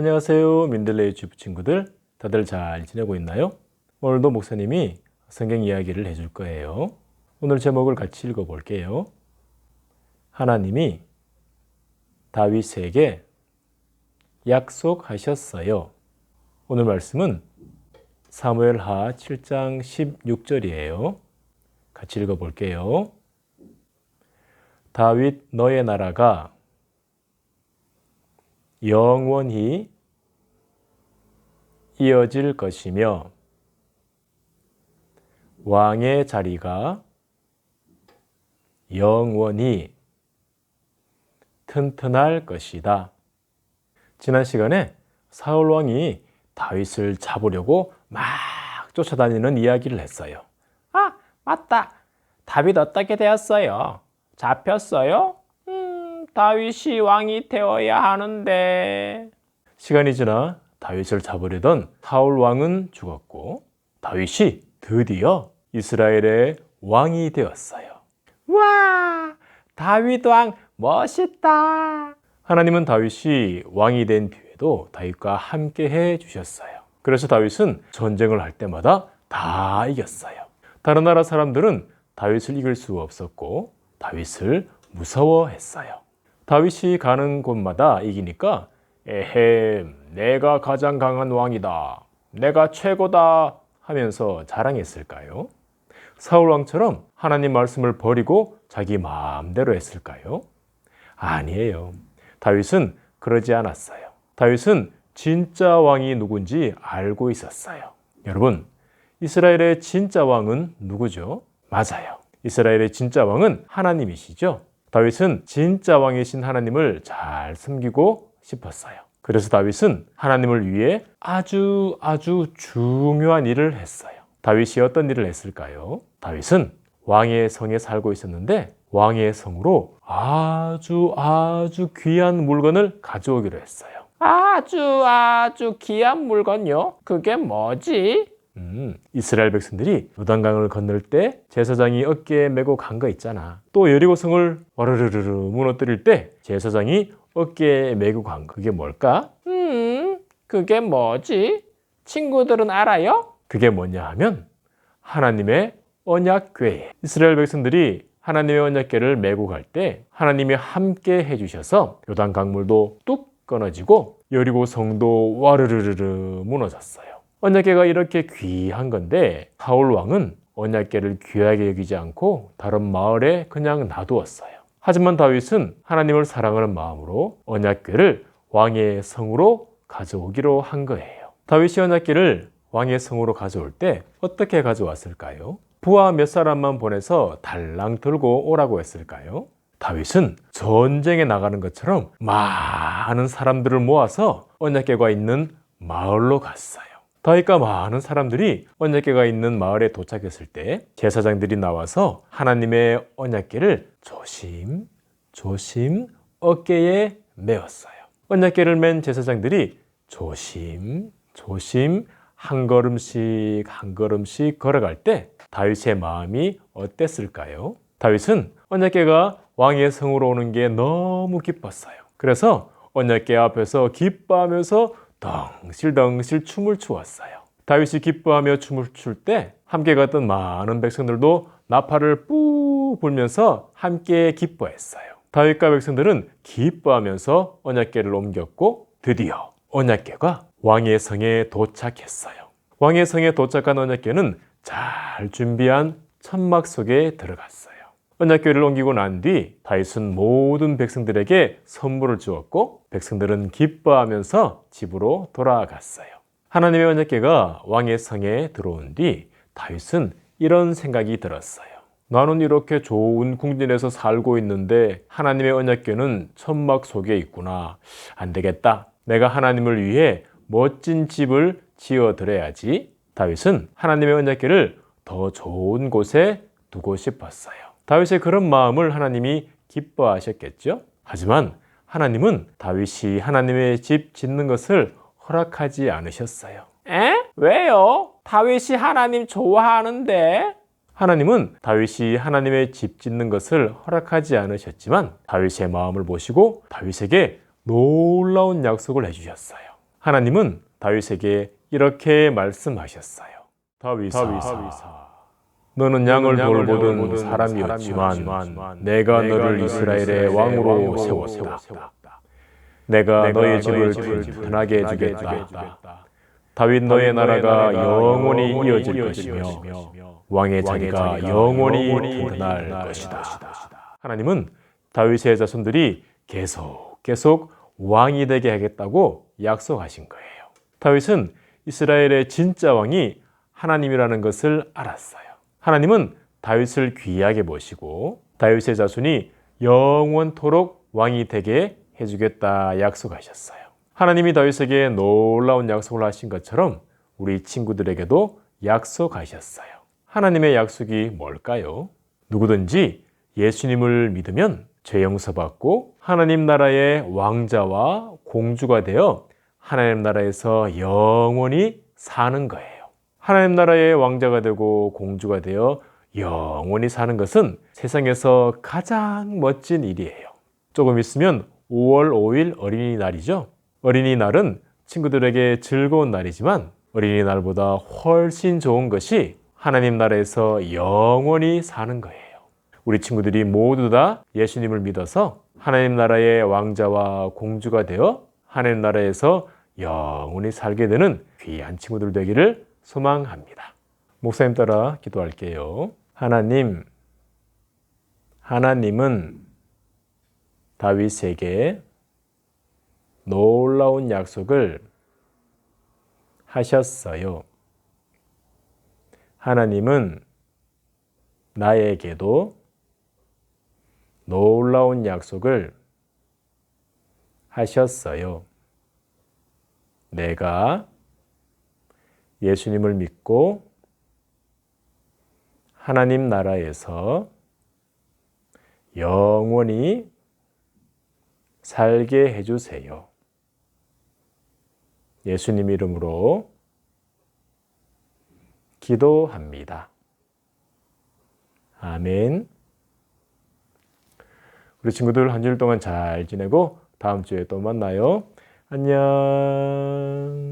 안녕하세요. 민들레 유튜브 친구들. 다들 잘 지내고 있나요? 오늘도 목사님이 성경 이야기를 해줄 거예요. 오늘 제목을 같이 읽어 볼게요. 하나님이 다윗에게 약속하셨어요. 오늘 말씀은 사무엘 하 7장 16절이에요. 같이 읽어 볼게요. 다윗 너의 나라가 영원히 이어질 것이며 왕의 자리가 영원히 튼튼할 것이다. 지난 시간에 사울 왕이 다윗을 잡으려고 막 쫓아다니는 이야기를 했어요. 아, 맞다. 다윗 어떻게 되었어요? 잡혔어요? 음, 다윗이 왕이 되어야 하는데. 시간이 지나 다윗을 잡으려던 사울 왕은 죽었고 다윗이 드디어 이스라엘의 왕이 되었어요. 와, 다윗 왕 멋있다. 하나님은 다윗이 왕이 된 뒤에도 다윗과 함께 해 주셨어요. 그래서 다윗은 전쟁을 할 때마다 다 이겼어요. 다른 나라 사람들은 다윗을 이길 수 없었고 다윗을 무서워했어요. 다윗이 가는 곳마다 이기니까 에헴, 내가 가장 강한 왕이다. 내가 최고다 하면서 자랑했을까요? 사울 왕처럼 하나님 말씀을 버리고 자기 마음대로 했을까요? 아니에요. 다윗은 그러지 않았어요. 다윗은 진짜 왕이 누군지 알고 있었어요. 여러분, 이스라엘의 진짜 왕은 누구죠? 맞아요. 이스라엘의 진짜 왕은 하나님이시죠. 다윗은 진짜 왕이신 하나님을 잘 섬기고 싶었어요. 그래서 다윗은 하나님을 위해 아주 아주 중요한 일을 했어요. 다윗이 어떤 일을 했을까요? 다윗은 왕의 성에 살고 있었는데 왕의 성으로 아주 아주 귀한 물건을 가져오기로 했어요. 아주 아주 귀한 물건요? 그게 뭐지? 음, 이스라엘 백성들이 요단강을 건널 때 제사장이 어깨에 메고 간 거 있잖아. 또 여리고성을 와르르르르 무너뜨릴 때 제사장이 어깨에 메고 간 거. 그게 뭘까? 음, 그게 뭐지? 친구들은 알아요? 그게 뭐냐 하면 하나님의 언약궤. 이스라엘 백성들이 하나님의 언약궤를 메고 갈 때 하나님이 함께 해주셔서 요단 강물도 뚝 끊어지고 여리고 성도 와르르르르 무너졌어요. 언약궤가 이렇게 귀한 건데 사울 왕은 언약궤를 귀하게 여기지 않고 다른 마을에 그냥 놔두었어요. 하지만 다윗은 하나님을 사랑하는 마음으로 언약궤를 왕의 성으로 가져오기로 한 거예요. 다윗이 언약궤를 왕의 성으로 가져올 때 어떻게 가져왔을까요? 부하 몇 사람만 보내서 달랑 들고 오라고 했을까요? 다윗은 전쟁에 나가는 것처럼 많은 사람들을 모아서 언약궤가 있는 마을로 갔어요. 다윗과 많은 사람들이 언약궤가 있는 마을에 도착했을 때 제사장들이 나와서 하나님의 언약궤를 조심 조심 어깨에 메었어요. 언약궤를 맨 제사장들이 조심 조심 한 걸음씩 한 걸음씩 걸어갈 때 다윗의 마음이 어땠을까요? 다윗은 언약궤가 왕의 성으로 오는 게 너무 기뻤어요. 그래서 언약궤 앞에서 기뻐하면서 덩실덩실 춤을 추었어요. 다윗이 기뻐하며 춤을 출 때 함께 갔던 많은 백성들도 나팔을 뿌 불면서 함께 기뻐했어요. 다윗과 백성들은 기뻐하면서 언약궤를 옮겼고 드디어 언약궤가 왕의 성에 도착했어요. 왕의 성에 도착한 언약궤는 잘 준비한 천막 속에 들어갔어요. 언약궤를 옮기고 난 뒤 다윗은 모든 백성들에게 선물을 주었고 백성들은 기뻐하면서 집으로 돌아갔어요. 하나님의 언약궤가 왕의 성에 들어온 뒤 다윗은 이런 생각이 들었어요. 나는 이렇게 좋은 궁전에서 살고 있는데 하나님의 언약궤는 천막 속에 있구나. 안 되겠다. 내가 하나님을 위해 멋진 집을 지어 드려야지. 다윗은 하나님의 언약궤를 더 좋은 곳에 두고 싶었어요. 다윗의 그런 마음을 하나님이 기뻐하셨겠죠? 하지만 하나님은 다윗이 하나님의 집 짓는 것을 허락하지 않으셨어요. 에? 왜요? 다윗이 하나님 좋아하는데? 하나님은 다윗이 하나님의 집 짓는 것을 허락하지 않으셨지만 다윗의 마음을 보시고 다윗에게 놀라운 약속을 해주셨어요. 하나님은 다윗에게 이렇게 말씀하셨어요. 다윗아, 너는 양을 돌보던 사람이었지만 내가 너를 이스라엘의 왕으로 세웠다. 내가 너의 집을 든든하게 해주겠다. 다윗 너의 나라가 영원히 이어질 것이며 왕의 자리가 영원히 든든할 것이다. 하나님은 다윗의 자손들이 계속 계속 왕이 되게 하겠다고 약속하신 거예요. 다윗은 이스라엘의 진짜 왕이 하나님이라는 것을 알았어요. 하나님은 다윗을 귀하게 모시고 다윗의 자손이 영원토록 왕이 되게 해주겠다 약속하셨어요. 하나님이 다윗에게 놀라운 약속을 하신 것처럼 우리 친구들에게도 약속하셨어요. 하나님의 약속이 뭘까요? 누구든지 예수님을 믿으면 죄 용서받고 하나님 나라의 왕자와 공주가 되어 하나님 나라에서 영원히 사는 거예요. 하나님 나라의 왕자가 되고 공주가 되어 영원히 사는 것은 세상에서 가장 멋진 일이에요. 조금 있으면 5월 5일 어린이날이죠. 어린이날은 친구들에게 즐거운 날이지만 어린이날보다 훨씬 좋은 것이 하나님 나라에서 영원히 사는 거예요. 우리 친구들이 모두 다 예수님을 믿어서 하나님 나라의 왕자와 공주가 되어 하나님 나라에서 영원히 살게 되는 귀한 친구들 되기를 소망합니다. 목사님 따라 기도할게요. 하나님, 하나님은 다윗에게 놀라운 약속을 하셨어요. 하나님은 나에게도 놀라운 약속을 하셨어요. 내가 예수님을 믿고 하나님 나라에서 영원히 살게 해주세요. 예수님 이름으로 기도합니다. 아멘. 우리 친구들 한 주일 동안 잘 지내고 다음 주에 또 만나요. 안녕.